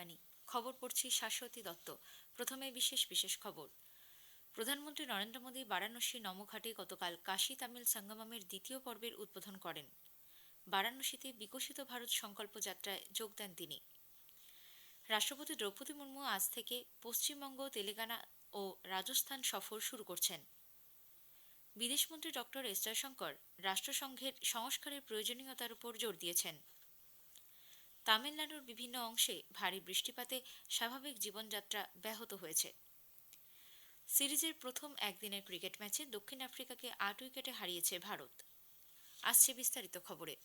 আকাশবাণী খবর পড়ছি শাশ্বতী দত্ত, প্রথমে বিশেষ বিশেষ খবর। প্রধানমন্ত্রী নরেন্দ্র মোদী বারাণসী নমঘাটে গতকাল কাশী তামিল সঙ্গমমের দ্বিতীয় পর্বের উদ্বোধন করেন। বারাণসীতে বিকশিত ভারত সংকল্প যাত্রায় যোগ দেন তিনি। রাষ্ট্রপতি দ্রৌপদী মুর্মু আজ থেকে পশ্চিমবঙ্গ, তেলেঙ্গানা ও রাজস্থান সফর শুরু করছেন। বিদেশমন্ত্রী ডক্টর এস জয়শঙ্কর রাষ্ট্রসংঘের সংস্কারের প্রয়োজনীয়তার উপর জোর দিয়েছেন। তামিলনাড়ুর বিভিন্ন অংশে ভারী বৃষ্টিপাতে স্বাভাবিক জীবনযাত্রা ব্যাহত হয়েছে। সিরিজের প্রথম একদিনের ক্রিকেট ম্যাচে দক্ষিণ আফ্রিকাকে আট উইকেটে হারিয়েছে ভারত। আসছে বিস্তারিত খবরে।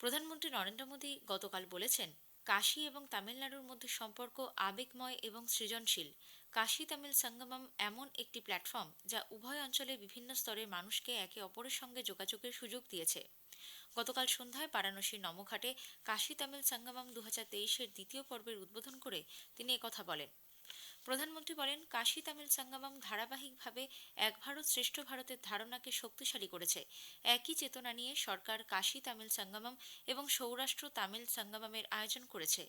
প্রধানমন্ত্রী নরেন্দ্র মোদী গতকাল বলেছেন, কাশী এবং তামিলনাড়ুর মধ্যে সম্পর্ক আবেগময় এবং সৃজনশীল। কাশী তামিল সঙ্গমম এমন একটি প্ল্যাটফর্ম যা উভয় অঞ্চলে বিভিন্ন স্তরের মানুষকে একে অপরের সঙ্গে যোগাযোগের সুযোগ দিয়েছে। গতকাল সন্ধ্যায় বারাণসীর নমঘাটে কাশী তামিল সঙ্গমম দু তেইশের দ্বিতীয় পর্বের উদ্বোধন করে তিনি একথা বলেন। প্রধানমন্ত্রী বলেন, কাশী তামিল সঙ্গমম ধারাবাহিকভাবে এক ভারত শ্রেষ্ঠ ভারতের ধারণাকে শক্তিশালী করেছে। একই চেতনা নিয়ে সরকার কাশী তামিল সঙ্গমম এবং সৌরাষ্ট্র তামিল সঙ্গমমের আয়োজন করেছে।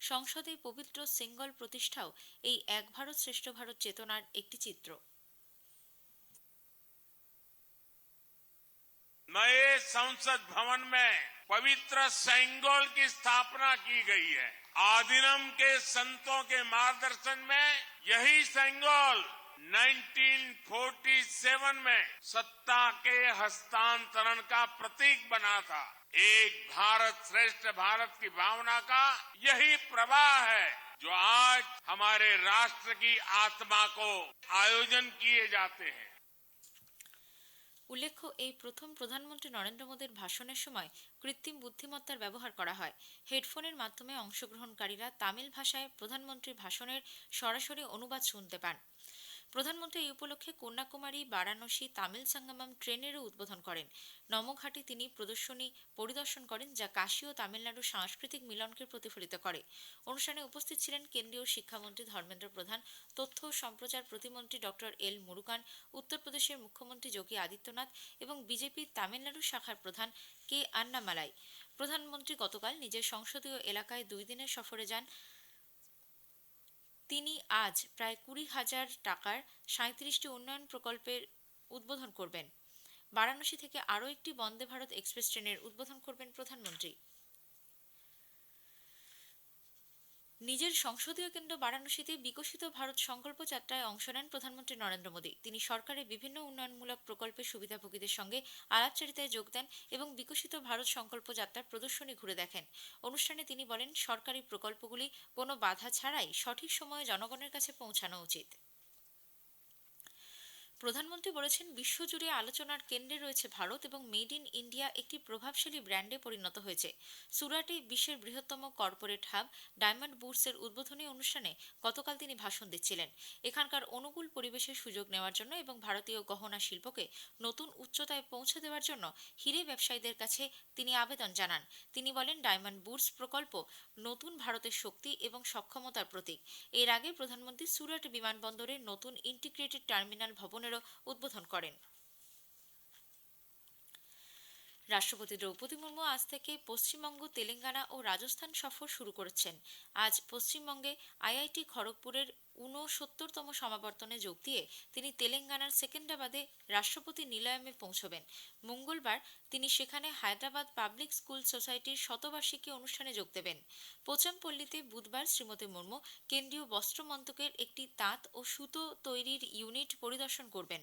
সংসদে পবিত্র সিঙ্গল প্রতিষ্ঠাও এই এক ভারত শ্রেষ্ঠ ভারত চেতনার একটি চিত্র। नए संसद भवन में पवित्र सेंगोल की स्थापना की गई है। आदिनम के संतों के मार्गदर्शन में यही सेंगोल 1947 में सत्ता के हस्तांतरण का प्रतीक बना था। एक भारत श्रेष्ठ भारत की भावना का यही प्रवाह है, जो आज हमारे राष्ट्र की आत्मा को आयोजन किए जाते हैं। উল্লেখ্য, এই প্রথম প্রধানমন্ত্রী নরেন্দ্র মোদীর ভাষণের সময় কৃত্রিম বুদ্ধিমত্তার ব্যবহার করা হয়। হেডফোনের মাধ্যমে অংশগ্রহণকারীরা তামিল ভাষায় প্রধানমন্ত্রীর ভাষণের সরাসরি অনুবাদ শুনতে পান। প্রধানমন্ত্রী এই উপলক্ষে কন্যাকুমারী, বারাণসী, তামিল সঙ্গমম ট্রেনেরও উদ্বোধন করেন। নমঘাটে তিনি প্রদর্শনী পরিদর্শন করেন, যা কাশী ও তামিলনাড়ুর সাংস্কৃতিক মিলনকে প্রতিফলিত করে। অনুষ্ঠানে উপস্থিত ছিলেন কেন্দ্রীয় শিক্ষামন্ত্রী ধর্মেন্দ্র প্রধান, তথ্য ও সম্প্রচার প্রতিমন্ত্রী ডক্টর এল মুরুগান, উত্তরপ্রদেশের মুখ্যমন্ত্রী যোগী আদিত্যনাথ এবং বিজেপির তামিলনাড়ু শাখার প্রধান কে আন্নামালাই। প্রধানমন্ত্রী গতকাল নিজের সংসদীয় এলাকায় দুই দিনের সফরে যান। তিনি আজ প্রায় কুড়ি হাজার টাকার সাঁত্রিশটি উন্নয়ন প্রকল্পের উদ্বোধন করবেন। বারাণসী থেকে আরও একটি বন্দে ভারত এক্সপ্রেস ট্রেনের উদ্বোধন করবেন প্রধানমন্ত্রী। নিজের সংসদীয় কেন্দ্র বারাণসীতে বিকশিত ভারত সংকল্প যাত্রায় অংশ নেন প্রধানমন্ত্রী নরেন্দ্র মোদী। তিনি সরকারের বিভিন্ন উন্নয়নমূলক প্রকল্পের সুবিধাভোগীদের সঙ্গে আলাপচারিতায় যোগ দেন এবং বিকশিত ভারত সংকল্প যাত্রার প্রদর্শনী ঘুরে দেখেন। অনুষ্ঠানে তিনি বলেন, সরকারি প্রকল্পগুলি কোনো বাধা ছাড়াই সঠিক সময়ে জনগণের কাছে পৌঁছানো উচিত। প্রধানমন্ত্রী বলেছেন, বিশ্বজুড়ে আলোচনার কেন্দ্রে রয়েছে ভারত এবং মেড ইন ইন্ডিয়া একটি প্রভাবশালী ব্র্যান্ডে পরিণত হয়েছে। সুরাটে বিশ্বের বৃহত্তম কর্পোরেট হাব ডায়মন্ড বুটসের উদ্বোধনী অনুষ্ঠানে গতকাল তিনি ভাষণ দিচ্ছিলেন। এখানকার অনুকূল পরিবেশের সুযোগ নেওয়ার জন্য এবং ভারতীয় গহনা শিল্পকে নতুন উচ্চতায় পৌঁছে দেওয়ার জন্য হিরে ব্যবসায়ীদের কাছে তিনি আবেদন জানান। তিনি বলেন, ডায়মন্ড বুটস প্রকল্প নতুন ভারতের শক্তি এবং সক্ষমতার প্রতীক। এর আগে প্রধানমন্ত্রী সুরাট বিমানবন্দরে নতুন ইন্টিগ্রেটেড টার্মিনাল ভবনেরও উদ্বোধন করেন। রাষ্ট্রপতি দ্রৌপদী মুর্মু আজ থেকে পশ্চিমবঙ্গ, তেলেঙ্গানা ও রাজস্থান সফর শুরু করেছেন। আজ পশ্চিমবঙ্গে আইআইটি খড়গপুরের ঊনসত্তরতম সমাবর্তনে যোগ দিয়ে তিনি তেলেঙ্গানার সেকেন্ডাবাদে রাষ্ট্রপতি নিলয়মে পৌঁছবেন। মঙ্গলবার তিনি সেখানে হায়দ্রাবাদ পাবলিক স্কুল সোসাইটির শতবার্ষিকী অনুষ্ঠানে যোগ দেবেন। পোচামপল্লীতে বুধবার শ্রীমতী মুর্মু কেন্দ্রীয় বস্ত্র মন্ত্রকের একটি তাঁত ও সুতো তৈরির ইউনিট পরিদর্শন করবেন।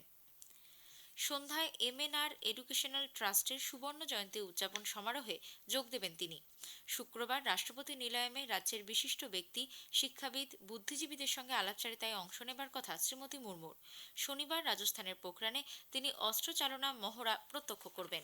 সন্ধ্যায় এমএনআর এডুকেশনাল ট্রাস্টের সুবর্ণ জয়ন্তী উদযাপন সমারোহে যোগ দেবেন তিনি। শুক্রবার রাষ্ট্রপতি নিলয়মে রাজ্যের বিশিষ্ট ব্যক্তি, শিক্ষাবিদ, বুদ্ধিজীবীদের সঙ্গে আলাপচারিতায় অংশ নেবার কথা শ্রীমতী মুর্মুর। শনিবার রাজস্থানের পোখরানে তিনি অস্ত্রচালনা মহড়া প্রত্যক্ষ করবেন।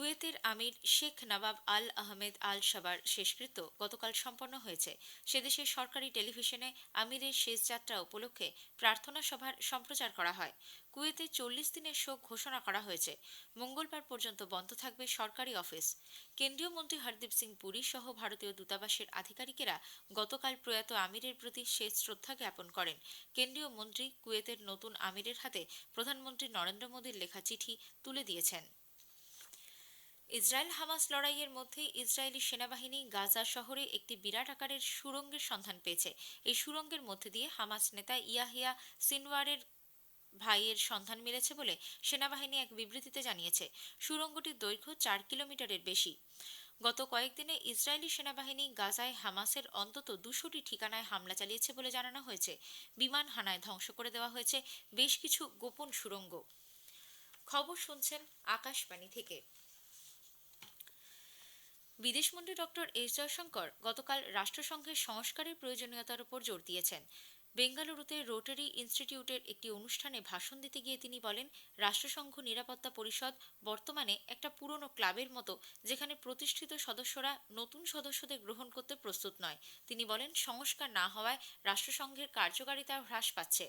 কুয়েতের আমির শেখ নবাব আল আহমেদ আল সাবার শেষকৃত্য গতকাল সম্পন্ন হয়েছে। সেদেশের সরকারি টেলিভিশনে আমিরের শেষ যাত্রা উপলক্ষে প্রার্থনা সভার সম্প্রচার করা হয়। কুয়েতে চল্লিশ দিনের শোক ঘোষণা করা হয়েছে। মঙ্গলবার পর্যন্ত বন্ধ থাকবে সরকারি অফিস। কেন্দ্রীয় মন্ত্রী হরদীপ সিং পুরী সহ ভারতীয় দূতাবাসের আধিকারিকেরা গতকাল প্রয়াত আমিরের প্রতি শেষ শ্রদ্ধা জ্ঞাপন করেন। কেন্দ্রীয় মন্ত্রী কুয়েতের নতুন আমিরের হাতে প্রধানমন্ত্রী নরেন্দ্র মোদীর লেখা চিঠি তুলে দিয়েছেন। ইসরায়েল হামাস লড়াইয়ের মধ্যে ইসরায়েলি সেনাবাহিনী গাজা শহরে একটি বিরাট আকারের সুরঙ্গের সন্ধান পেয়েছে। এই সুরঙ্গের মধ্যে দিয়ে হামাস নেতা ইয়াহিয়া সিনওয়ারের ভাইয়ের সন্ধান মিলেছে বলে সেনাবাহিনী এক বিবৃতিতে জানিয়েছে। সুরঙ্গটির দৈর্ঘ্য চার কিলোমিটারের বেশি। গত কয়েকদিনে ইসরায়েলি সেনাবাহিনী গাজায় হামাসের অন্তত দুশোটি ঠিকানায় হামলা চালিয়েছে বলে জানানো হয়েছে। বিমান হানায় ধ্বংস করে দেওয়া হয়েছে বেশ কিছু গোপন সুরঙ্গ। খবর শুনছেন আকাশবাণী থেকে। বিদেশমন্ত্রী ডক্টর এস জয়শঙ্কর গতকাল রাষ্ট্রসংঘের সংস্কারের প্রয়োজনীয়তার উপর জোর দিয়েছেন। বেঙ্গালুরুতে রোটারি ইনস্টিটিউটের একটি অনুষ্ঠানে ভাষণ দিতে গিয়ে তিনি বলেন, রাষ্ট্রসংঘ নিরাপত্তা পরিষদ বর্তমানে একটা পুরনো ক্লাবের মতো, যেখানে প্রতিষ্ঠিত সদস্যরা নতুন সদস্যদের গ্রহণ করতে প্রস্তুত নয়। তিনি বলেন, সংস্কার না হওয়ায় রাষ্ট্রসংঘের কার্যকারিতা হ্রাস পাচ্ছে।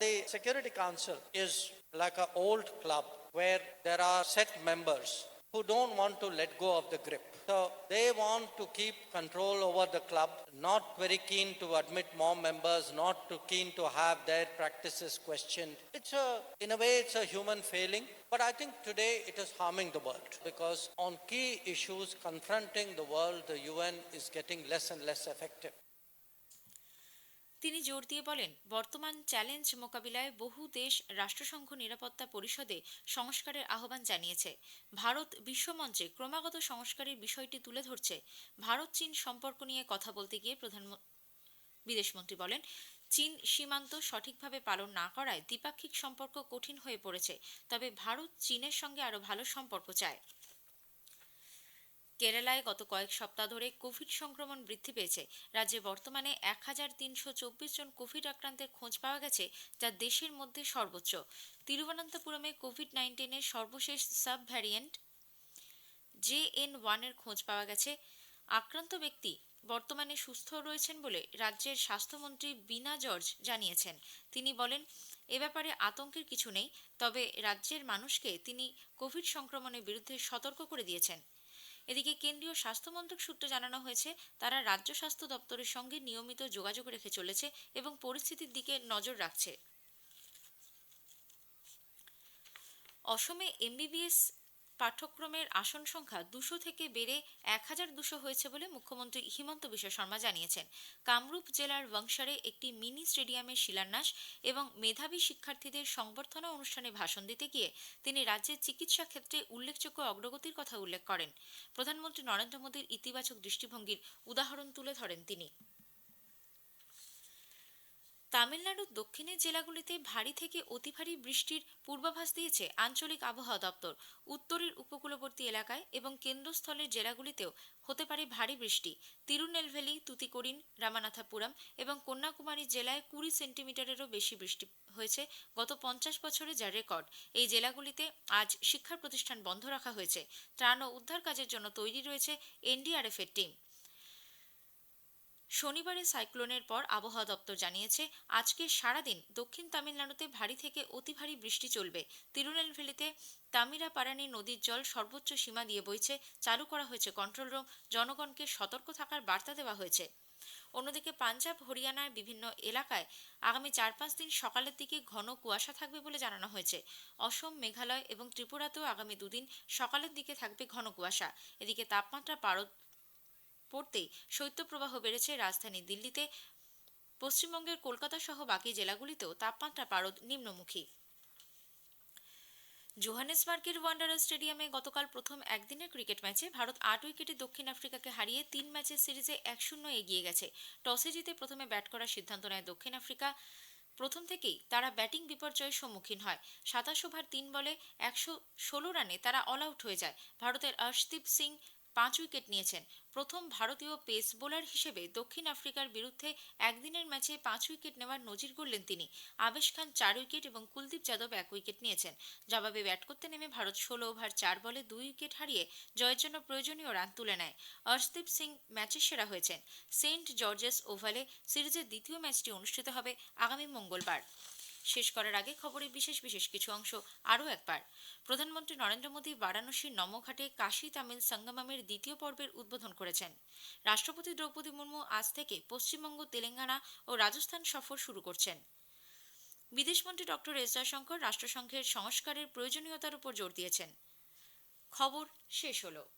The Security Council is like an old club where there are set members who don't want to let go of the grip. So they want to keep control over the club, not very keen to admit more members, not too keen to have their practices questioned. It's a, in a way, it's a human failing. But I think today it is harming the world because on key issues confronting the world, the UN is getting less and less effective. তিনি জোর দিয়ে বলেন, বর্তমান challenge মোকাবিলায় বহু দেশ রাষ্ট্রসংঘ নিরাপত্তা পরিষদে সংস্কারের আহ্বান জানিয়েছে। ভারত বিশ্বমঞ্চে ক্রমাগত সংস্কারের বিষয়টি তুলে ধরছে। ভারত চীন সম্পর্ক নিয়ে কথা বলতে গিয়ে প্রধান বিদেশমন্ত্রী বলেন, চীন সীমান্ত সঠিকভাবে পালন না করায় দ্বিপাক্ষিক সম্পর্ক কঠিন হয়ে পড়েছে। তবে ভারত চীনের সঙ্গে আরও ভালো সম্পর্ক চায়। কেরালায় গত কয়েক সপ্তাহ ধরে কোভিড সংক্রমণ বৃদ্ধি পেয়েছে। রাজ্যে বর্তমানে এক হাজার তিনশো চব্বিশ জন কোভিড আক্রান্তের খোঁজ পাওয়া গেছে, যা দেশের মধ্যে সর্বোচ্চ। তিরুবনন্তপুরমে কোভিড নাইন্টিনের সর্বশেষ সাব ভ্যারিয়েন্ট জে এন ওয়ানের খোঁজ পাওয়া গেছে। আক্রান্ত ব্যক্তি বর্তমানে সুস্থ রয়েছেন বলে রাজ্যের স্বাস্থ্যমন্ত্রী বিনা জর্জ জানিয়েছেন। তিনি বলেন, এ ব্যাপারে আতঙ্কের কিছু নেই, তবে রাজ্যের মানুষকে তিনি কোভিড সংক্রমণের বিরুদ্ধে সতর্ক করে দিয়েছেন। এদিকে কেন্দ্রীয় স্বাস্থ্য মন্ত্রক সূত্রে জানানো হয়েছে, তারা রাজ্য স্বাস্থ্য দপ্তরের সঙ্গে নিয়মিত যোগাযোগ রেখে চলেছে এবং পরিস্থিতির দিকে নজর রাখছে। অসমে এমবিবিএস পাঠ্যক্রমের আসন সংখ্যা দুশো থেকে বেড়ে এক হাজার দুশো হয়েছে বলে মুখ্যমন্ত্রী হিমন্ত বিশ্ব শর্মা জানিয়েছেন। কামরূপ জেলার বংশারে একটি মিনি স্টেডিয়ামের শিলান্যাস এবং মেধাবী শিক্ষার্থীদের সংবর্ধনা অনুষ্ঠানে ভাষণ দিতে গিয়ে তিনি রাজ্যের চিকিৎসা ক্ষেত্রে উল্লেখযোগ্য অগ্রগতির কথা উল্লেখ করেন। প্রধানমন্ত্রী নরেন্দ্র মোদীর ইতিবাচক দৃষ্টিভঙ্গির উদাহরণ তুলে ধরেন তিনি। তামিলনাড়ুর দক্ষিণের জেলাগুলিতে ভারী থেকে অতি ভারী বৃষ্টির পূর্বাভাস দিয়েছে আঞ্চলিক আবহাওয়া দপ্তর, উত্তরের উপকূলবর্তী এলাকায় এবং কেন্দ্রস্থলের জেলাগুলিতেও হতে পারে ভারী বৃষ্টি। তিরুনেলভেলি, তুতিকোরিন, রামানাথাপুরম এবং কন্যাকুমারী জেলায় কুড়ি সেন্টিমিটারেরও বেশি বৃষ্টি হয়েছে গত পঞ্চাশ বছরে যা রেকর্ড। এই জেলাগুলিতে আজ শিক্ষা প্রতিষ্ঠান বন্ধ রাখা হয়েছে। ত্রাণ ও উদ্ধার কাজের জন্য তৈরি রয়েছে এনডিআরএফ এর টিম। শনিবারে সাইক্লোনের পর আবহাওয়া দপ্তর জানিয়েছে, আজকে সারাদিন দক্ষিণ তামিলনাড়ুতে ভারী থেকে অতি ভারী বৃষ্টি চলবে। তিরুনেলভেলিতে তামিরাপারানি নদীর জল সর্বোচ্চ সীমা দিয়ে বইছে, চালু করা হয়েছে কন্ট্রোল রুম জনগণকে সতর্ক থাকার বার্তা দেওয়া হয়েছে। অন্যদিকে পাঞ্জাব, হরিয়ানার বিভিন্ন এলাকায় আগামী চার পাঁচ দিন সকালের দিকে ঘন কুয়াশা থাকবে বলে জানানো হয়েছে। অসম, মেঘালয় এবং ত্রিপুরাতেও আগামী দুদিন সকালের দিকে থাকবে ঘন কুয়াশা। এদিকে তাপমাত্রা পারদ পড়তেই শৈত্যপ্রবাহ বেড়েছে রাজধানী দিল্লিতে। পশ্চিমবঙ্গের কলকাতা সহ বাকি জেলাগুলিতেও তাপমাত্রা পারদ নিম্নমুখী। জোহানেসবার্গের ওয়ান্ডারার স্টেডিয়ামে গতকাল প্রথম একদিনের ক্রিকেট ম্যাচে ভারত আট উইকেটে দক্ষিণ আফ্রিকাকে হারিয়ে তিন ম্যাচের সিরিজে এক শূন্য এগিয়ে গেছে। টসে জিতে প্রথমে ব্যাট করার সিদ্ধান্ত নেয় দক্ষিণ আফ্রিকা। প্রথম থেকেই তারা ব্যাটিং বিপর্যয়ের সম্মুখীন হয়। সাতাশ ওভার তিন বলে একশো ষোলো রানে তারা অল আউট হয়ে যায়। ভারতের অর্শদীপ সিং পাঁচ উইকেট নিয়েছেন। প্রথম ভারতীয় পেস বোলার হিসেবে দক্ষিণ আফ্রিকার বিরুদ্ধে একদিনের ম্যাচে পাঁচ উইকেট নেওয়ার নজির গড়লেন তিনি। আবেশ খান চার উইকেট এবং কুলদীপ যাদব এক উইকেট নিয়েছেন। জবাবে ব্যাট করতে নেমে ভারত ষোলো ওভার চার বলে দুই উইকেট হারিয়ে জয়ের জন্য প্রয়োজনীয় রান তুলে নেয়। অর্শদীপ সিং ম্যাচের সেরা হয়েছেন। সেন্ট জর্জেস ওভালে সিরিজের দ্বিতীয় ম্যাচটি অনুষ্ঠিত হবে আগামী মঙ্গলবার। শেষ করার আগে খবরের বিশেষ বিশেষ কিছু অংশ আরও একবার। প্রধানমন্ত্রী নরেন্দ্র মোদী বারাণসীর নমঘাটে কাশী তামিল সঙ্গমামের দ্বিতীয় পর্বের উদ্বোধন করেছেন। রাষ্ট্রপতি দ্রৌপদী মুর্মু আজ থেকে পশ্চিমবঙ্গ, তেলেঙ্গানা ও রাজস্থান সফর শুরু করছেন। বিদেশমন্ত্রী ডক্টর এস জয়শঙ্কর রাষ্ট্রসংঘের সংস্কারের প্রয়োজনীয়তার উপর জোর দিয়েছেন। খবর শেষ হলো।